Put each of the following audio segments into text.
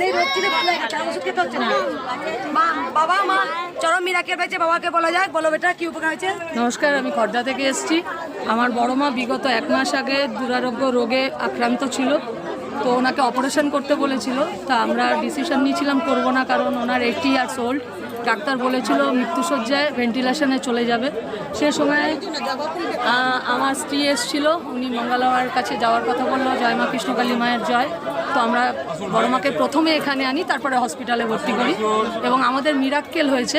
নেই রোদ ছিল ভালো গেছে ওষুধ খেতে হচ্ছে না? মা, বাবা, মা চরম মিরাকেল পেয়েছে বাবাকে নমস্কার, আমি খর্দা থেকে এসেছি। আমার বড় মা বিগত এক মাস আগে দুরারোগ্য রোগে আক্রান্ত ছিল, তো ওনাকে অপারেশন করতে বলেছিল। তা আমরা ডিসিশন নিয়েছিলাম, করব না, কারণ ওনার এইটটি ইয়ার্স ওল্ড। ডাক্তার বলেছিল মৃত্যুসজ্জায় ভেন্টিলেশনে চলে যাবে। সে সময় আমার স্ত্রী এসেছিল, উনি মঙ্গলামার কাছে যাওয়ার কথা বলল, জয় মা, কৃষ্ণকালী মায়ের জয়। তো আমরা বড় মাকে প্রথমে এখানে আনি তারপরে হসপিটালে ভর্তি করি। এবং আমাদের মিরাক্কেল হয়েছে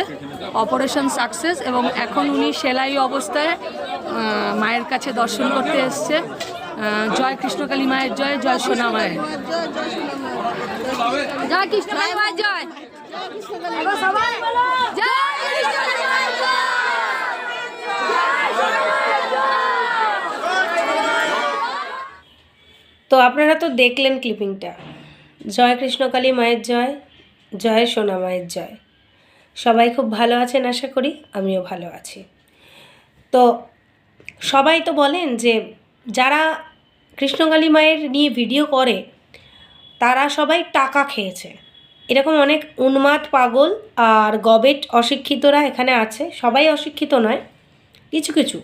অপারেশন সাকসেস এবং এখন উনি সেলাই অবস্থায় মায়ের কাছে দর্শন করতে এসছে। জয় কৃষ্ণকালী মায়ের জয় জয় সোনা মায়ের। জয় কৃষ্ণকালী মায়ের জয়। জয় কৃষ্ণকালী জয়। তো আপনারা তো দেখলেন ক্লিপিংটা। জয় কৃষ্ণকালী মায়ের জয় জয় সোনা মায়ের জয়। সবাই খুব ভালো আছেন আশা করি, আমিও ভালো আছি। তো সবাই তো বলেন যে যারা কৃষ্ণকালী মায়ের নিয়ে ভিডিও করে, তারা সবাই টাকা খেয়েছে। এরকম অনেক উন্মাদ পাগল আর গবেট অশিক্ষিতরা এখানে আছে। সবাই অশিক্ষিত নয়, কিছু কিছু।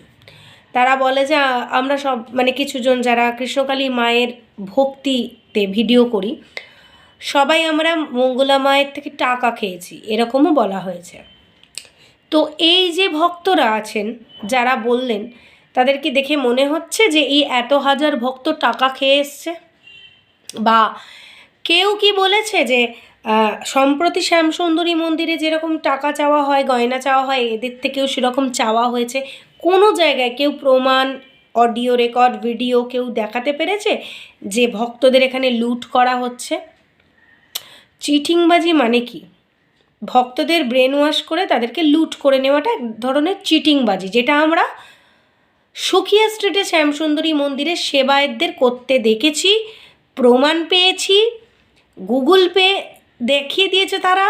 তারা বলে যে আমরা সব মানে কিছুজন যারা কৃষ্ণকালী মায়ের ভক্তিতে ভিডিও করি, সবাই আমরা মঙ্গলা মায়ের থেকে টাকা খেয়েছি। এরকমও বলা হয়েছে। তো এই যে ভক্তরা আছেন, যারা বললেন তাদেরকে দেখে মনে হচ্ছে যে এই এত হাজার ভক্ত টাকা খেয়ে এসছে? বা কেউ কি বলেছে যে সম্প্রতি শ্যামসুন্দরী মন্দিরে যেরকম টাকা চাওয়া হয়, গয়না চাওয়া হয়, এদের থেকেও সেরকম চাওয়া হয়েছে কোনো জায়গায় কেউ প্রমাণ, অডিও রেকর্ড, ভিডিও কেউ দেখাতে পেরেছে যে ভক্তদের এখানে লুট করা হচ্ছে? চিটিংবাজি মানে কি? ভক্তদের ব্রেন ওয়াশ করে তাদেরকে লুট করে নেওয়াটা এক ধরনের চিটিংবাজি, যেটা আমরা সুখিয়া স্ট্রিটে শ্যামসুন্দরী মন্দিরের সেবায়তদের করতে দেখেছি, প্রমাণ পেয়েছি, গুগল পে দেখিয়ে দিয়েছে তারা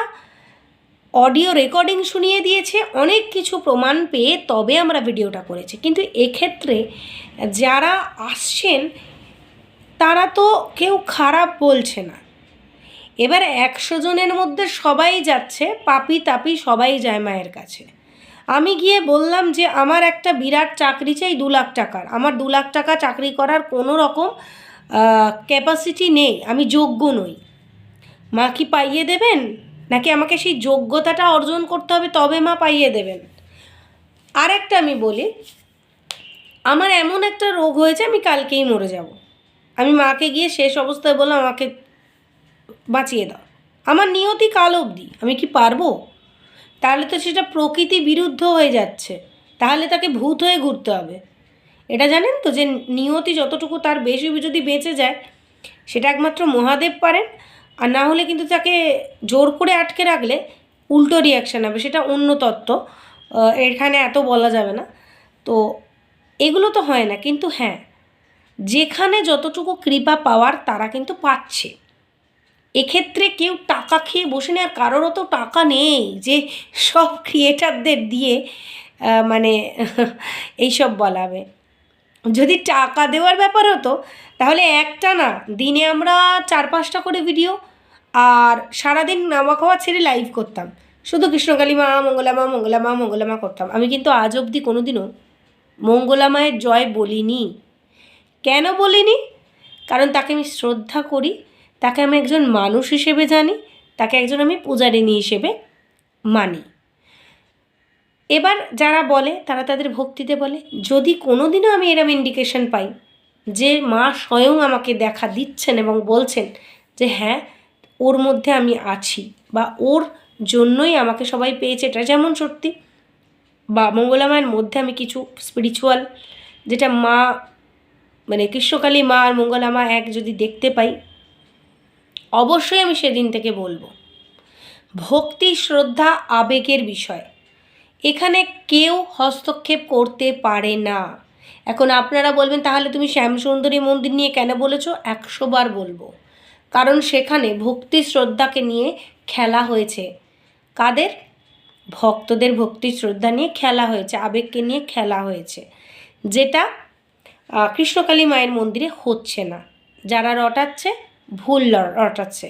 অডিও রেকর্ডিং শুনিয়ে দিয়েছে, অনেক কিছু প্রমাণ পেয়ে তবে আমরা ভিডিওটা করেছি। কিন্তু এক্ষেত্রে যারা আসছেন, তারা তো কেউ খারাপ বলছে না। এবার একশো জনের মধ্যে সবাই যাচ্ছে, পাপি তাপি সবাই যায় মায়ের কাছে। আমি গিয়ে বললাম যে, আমার একটা বিরাট চাকরি চাই দু লাখ টাকার। আমার দু লাখ টাকা চাকরি করার কোনো রকম ক্যাপাসিটি নেই। আমি যোগ্য নই। মা কি পাইয়ে দেবেন? নাকি আমাকে সেই যোগ্যতাটা অর্জন করতে হবে তবে মা পাইয়ে দেবেন? আর একটা আমি বলি, আমার এমন একটা রোগ হয়েছে, আমি কালকেই মরে যাব। আমি মাকে গিয়ে শেষ অবস্থায় বললাম, আমাকে বাঁচিয়ে দাও। আমার নিয়তি কাল অবধি। আমি কি পারব? তাহলে তো সেটা প্রকৃতি বিরুদ্ধ হয়ে যাচ্ছে। তাহলে তাকে ভূত হয়ে ঘুরতে হবে। এটা জানেন তো যে নিয়তি যতটুকু তার বেশি যদি বেঁচে যায়, সেটা একমাত্র মহাদেব পারেন। আর না হলে কিন্তু তাকে জোর করে আটকে রাখলে উল্টো রিয়াকশান হবে, সেটা অন্য তত্ত্ব। এখানে এত বলা যাবে না। তো এগুলো তো হয় না, কিন্তু হ্যাঁ যেখানে যতটুকু কৃপা পাওয়ার তারা কিন্তু পাচ্ছে। এক্ষেত্রে কেউ টাকা খেয়ে বসে নেই, আর কারোরও তো টাকা নেই যে সব ক্রিয়েটারদের দিয়ে মানে এইসব বলাবে। যদি টাকা দেওয়ার ব্যাপার হতো, তাহলে একটা না, দিনে আমরা চার পাঁচটা করে ভিডিও আর সারাদিন নামা খাওয়া ছেড়ে লাইভ করতাম। শুধু কৃষ্ণকালী মা মঙ্গলা মা মঙ্গলা মা মঙ্গলা মা করতাম। আমি কিন্তু আজ অবধি কোনো দিনও মঙ্গলা মায়ের জয় বলিনি। কেন বলিনি? কারণ তাকে আমি শ্রদ্ধা করি, তাকে আমি একজন মানুষ হিসেবে জানি, তাকে একজন আমি পূজারিনী হিসেবে মানি। এবার যারা বলে, তারা তাদের ভক্তিতে বলে, যদি কোনো দিনও আমি এরম ইন্ডিকেশন পাই যে মা স্বয়ং আমাকে দেখা দিচ্ছেন এবং বলছেন যে হ্যাঁ ওর মধ্যে আমি আছি বা ওর জন্যই আমাকে সবাই পেয়েছে, এটা যেমন সত্যি। বা মঙ্গলা মায়ের মধ্যে আমি কিছু স্পিরিচুয়াল যেটা মা মানে কৃষ্ণকালী মা আর মঙ্গলা মা এক যদি দেখতে পাই, অবশ্যই আমি সেদিন থেকে বলব। ভক্তি, শ্রদ্ধা, আবেগের বিষয়। এখানে কেউ হস্তক্ষেপ করতে পারে না। এখন আপনারা বলবেন, তাহলে তুমি শ্যামসুন্দরী মন্দির নিয়ে কেন বলেছ? একশো বার বলব। কারণ সেখানে ভক্তি শ্রদ্ধাকে নিয়ে খেলা হয়েছে। কাদের? ভক্তদের ভক্তি শ্রদ্ধা নিয়ে খেলা হয়েছে, আবেগকে নিয়ে খেলা হয়েছে। যেটা কৃষ্ণকালী মায়ের মন্দিরে হচ্ছে না। যারা রটাচ্ছে, ভুল রটাচ্ছে।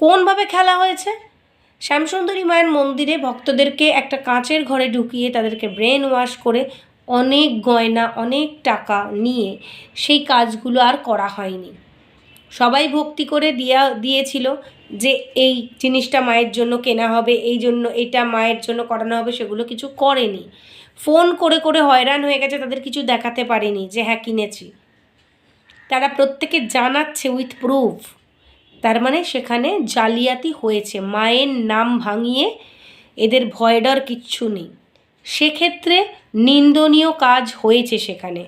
কোনভাবে খেলা হয়েছে? শ্যামসুন্দরী মায়ের মন্দিরে ভক্তদেরকে একটা কাঁচের ঘরে ঢুকিয়ে তাদেরকে ব্রেন ওয়াশ করে অনেক গয়না, অনেক টাকা নিয়ে সেই কাজগুলো আর করা হয়নি। সবাই ভক্তি করে দিয়া, দিয়েছিল যে এই জিনিসটা মায়ের জন্য কেনা হবে, এই জন্য এটা মায়ের জন্য করানো হবে, সেগুলো কিছু করেনি। ফোন করে করে হয়রান হয়ে গেছে, তাদের কিছু দেখাতে পারেনি যে হ্যাঁ কিনেছি। তারা প্রত্যেকে জানাচ্ছে উইথ প্রুফ তার মানে সেখানে জালিয়াতি হয়েছে, মায়ের নাম ভাঙিয়ে এদের ভয় ডর কিচ্ছু নেই। সেক্ষেত্রে নিন্দনীয় কাজ হয়েছে সেখানে।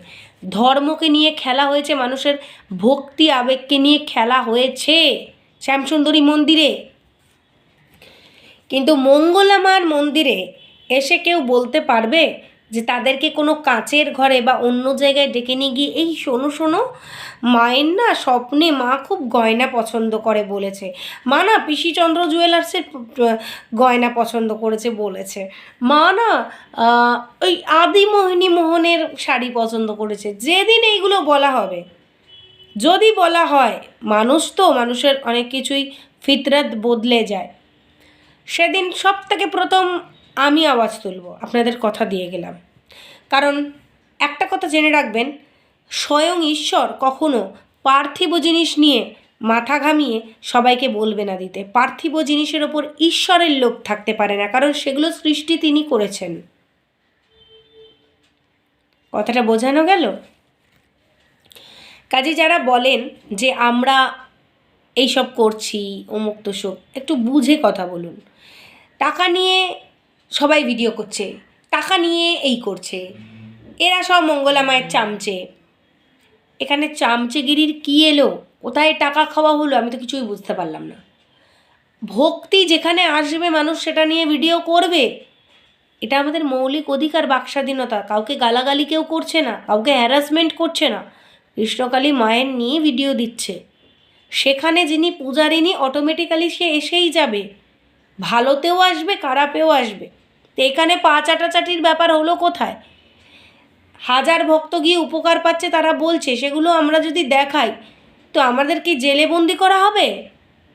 ধর্মকে নিয়ে খেলা হয়েছে, মানুষের ভক্তি আবেগকে নিয়ে খেলা হয়েছে শ্যামসুন্দরী মন্দিরে। কিন্তু মঙ্গলামার মন্দিরে এসে কেউ বলতে পারবে? যে তাদেরকে কোনো কাচের ঘরে বা অন্য জায়গায় ডেকে নিয়ে গিয়ে, এই শোনো শোনো, মায়ের না স্বপ্নে মা খুব গয়না পছন্দ করে বলেছে। মা না পিসিচন্দ্র জুয়েলার্সের গয়না পছন্দ করেছে বলেছে। মা না ওই আদিমোহিনী মোহনের শাড়ি পছন্দ করেছে। যেদিন এইগুলো বলা হবে, যদি বলা হয়, মানুষ তো মানুষের অনেক কিছুই ফিতরাত বদলে যায়। সেদিন সব থেকে প্রথম আমি আওয়াজ তুলব, আপনাদের কথা দিয়ে গেলাম। কারণ একটা কথা জেনে রাখবেন, স্বয়ং ঈশ্বর কখনো পার্থিব জিনিস নিয়ে মাথা ঘামিয়ে সবাইকে বলবে না দিতে। পার্থিব জিনিসের ওপর ঈশ্বরের লোক থাকতে পারে না, কারণ সেগুলো সৃষ্টি তিনি করেছেন। কথাটা বোঝানো গেল? কাজে যারা বলেন যে আমরা এইসব করছি অমুক তোষক একটু বুঝে কথা বলুন। টাকা নিয়ে সবাই ভিডিও করছে, টাকা নিয়ে এই করছে। এরা সব মঙ্গলা মায়ের চামচে। এখানে চামচেগিরির কী এলো? কোথায় টাকা খাওয়া হলো? আমি তো কিছুই বুঝতে পারলাম না। ভক্তি যেখানে আসবে মানুষ সেটা নিয়ে ভিডিও করবে? এটা আমাদের মৌলিক অধিকার, বাকস্বাধীনতা। কাউকে গালাগালি কেউ করছে না, কাউকে হ্যারাসমেন্ট করছে না। কৃষ্ণকালী মায়ের নিয়ে ভিডিও দিচ্ছে। সেখানে যিনি পূজারিনী অটোমেটিক্যালি সে এসেই যাবে। ভালোতেও আসবে, খারাপেও আসবে। তো এখানে পা চাটাচাটির ব্যাপার হলো কোথায়? হাজার ভক্ত গিয়ে উপকার পাচ্ছে তারা বলছে, সেগুলো আমরা যদি দেখাই, তো আমাদের কি জেলে বন্দি করা হবে?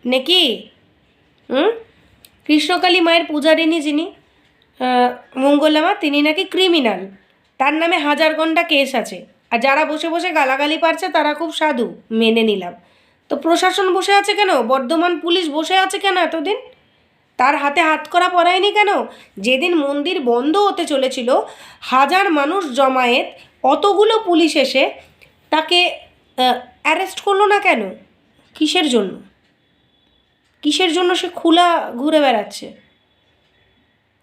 নাকি? হুম? কৃষ্ণকালী মায়ের পূজারিনী যিনি মঙ্গলামা, তিনি নাকি ক্রিমিনাল। তার নামে হাজার ঘণ্টা কেস আছে। আর যারা বসে বসে গালাগালি পারছে, তারা খুব সাধু, মেনে নিলাম। তো প্রশাসন বসে আছে কেন? বর্ধমান পুলিশ বসে আছে কেন এতদিন? তার হাতে হাত করা পড়ায়নি কেন? যেদিন মন্দির বন্ধ হতে চলেছিল, হাজার মানুষ জমায়েত, অতগুলো পুলিশ এসে তাকে অ্যারেস্ট করল না কেন? কিসের জন্য? কিসের জন্য সে খোলা ঘুরে বেড়াচ্ছে?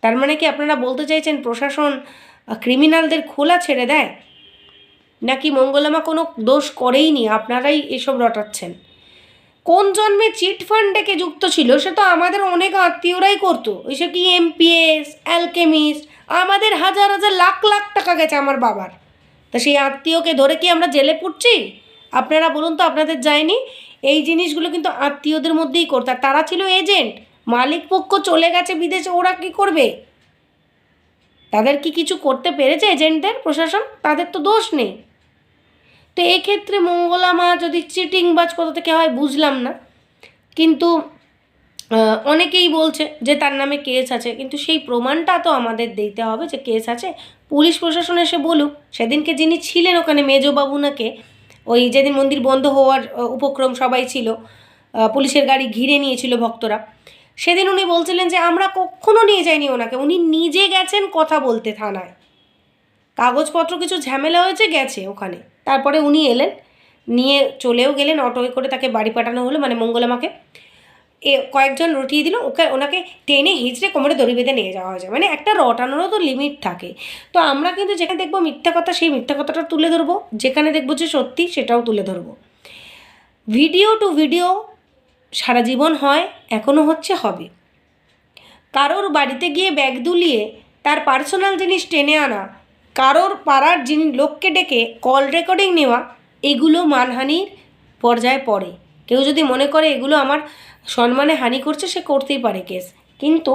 তার মানে কি আপনারা বলতে চাইছেন প্রশাসন ক্রিমিনালদের খোলা ছেড়ে দেয়? নাকি মঙ্গলামা কোনো দোষ করেইনি? আপনারাই এসব রটাচ্ছেন। কোন জন্মে চিট ফান্ডে যুক্ত ছিল, সে তো আমাদের অনেক আত্মীয়রাই করতো। ওইসব কি এমপিএস অ্যালকেমিস্ট আমাদের হাজার হাজার লাখ লাখ টাকা গেছে আমার বাবার। তা সেই আত্মীয়কে ধরে কি আমরা জেলে পুড়ছি আপনারা বলুন তো, আপনাদের যায়নি? এই জিনিসগুলো কিন্তু আত্মীয়দের মধ্যেই করতো আর তারা ছিল এজেন্ট মালিক পক্ষ চলে গেছে বিদেশে, ওরা কি করবে? তাদের কি কিছু করতে পেরেছে এজেন্টদের প্রশাসন? তাদের তো দোষ নেই। তো এক্ষেত্রে মঙ্গলা মা যদি চিটিং বাজ কোথা থেকে হয় বুঝলাম না। কিন্তু অনেকেই বলছে যে তার নামে কেস আছে, কিন্তু সেই প্রমাণটা তো আমাদের দিতে হবে যে কেস আছে। পুলিশ প্রশাসন এসে বলুক, সেদিনকে যিনি ছিলেন ওখানে মেজবাবু নাকে ওই যেদিন মন্দির বন্ধ হওয়ার উপক্রম সবাই ছিল পুলিশের গাড়ি ঘিরে নিয়েছিল ভক্তরা, সেদিন উনি বলছিলেন যে আমরা কখনো নিয়ে যাইনি ওনাকে, উনি নিজে গেছেন কথা বলতে থানায়। কাগজপত্র কিছু ঝামেলা হয়েছে, গেছে ওখানে। তারপরে উনি এলেন, নিয়ে চলেও গেলেন, অটোয় করে তাকে বাড়ি পাঠানো হলো মানে মঙ্গলামাকে। এ কয়েকজন রটিয়ে দিল, ওকে, ওনাকে টেনে হিঁচড়ে কোমরে দড়ি বেঁধে নিয়ে যাওয়া হয়েছে। মানে একটা রটানোরও তো লিমিট থাকে। তো আমরা কিন্তু যেখানে দেখব মিথ্যা কথা, সেই মিথ্যা কথাটা তুলে ধরবো। যেখানে দেখব যে সত্যি, সেটাও তুলে ধরবো। ভিডিও টু ভিডিও সারা জীবন হয় এখনও হচ্ছে হবে। কারোর বাড়িতে গিয়ে ব্যাগ দুলিয়ে, তার পার্সোনাল জিনিস টেনে আনা কারোর পাড়ার যিনি লোককে ডেকে কল রেকর্ডিং নেওয়া এগুলো মানহানির পর্যায়ে পড়ে। কেউ যদি মনে করে এগুলো আমার সম্মানে হানি করছে সে করতেই পারে কেস কিন্তু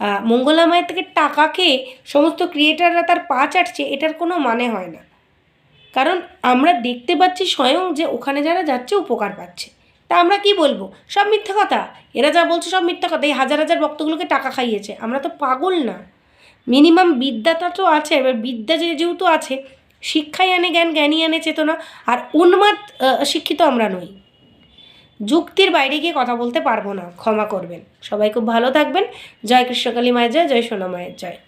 আহ, মঙ্গলা মায়ের থেকে টাকা খেয়ে সমস্ত ক্রিয়েটাররা তার পা চাটছে এটার কোনো মানে হয় না। কারণ আমরা দেখতে পাচ্ছি স্বয়ং যে ওখানে যারা যাচ্ছে উপকার পাচ্ছে। তা আমরা কি বলব? সব মিথ্যা কথা। এরা যা বলছে সব মিথ্যা কথা। এই হাজার হাজার ভক্তগুলোকে টাকা খাইয়েছে। আমরা তো পাগল না। মিনিমাম বিদ্যাটা তো আছে, এবার বিদ্যা যে যেহেতু আছে, শিক্ষাই আনে জ্ঞান জ্ঞানী আনে চেতনা, আর উন্মাদ শিক্ষিত আমরা নই। যুক্তির বাইরে গিয়ে কথা বলতে পারব না, ক্ষমা করবেন। সবাই খুব ভালো থাকবেন। জয় কৃষ্ণকালী মায়ের জয় জয় সোনা মায়ের জয়।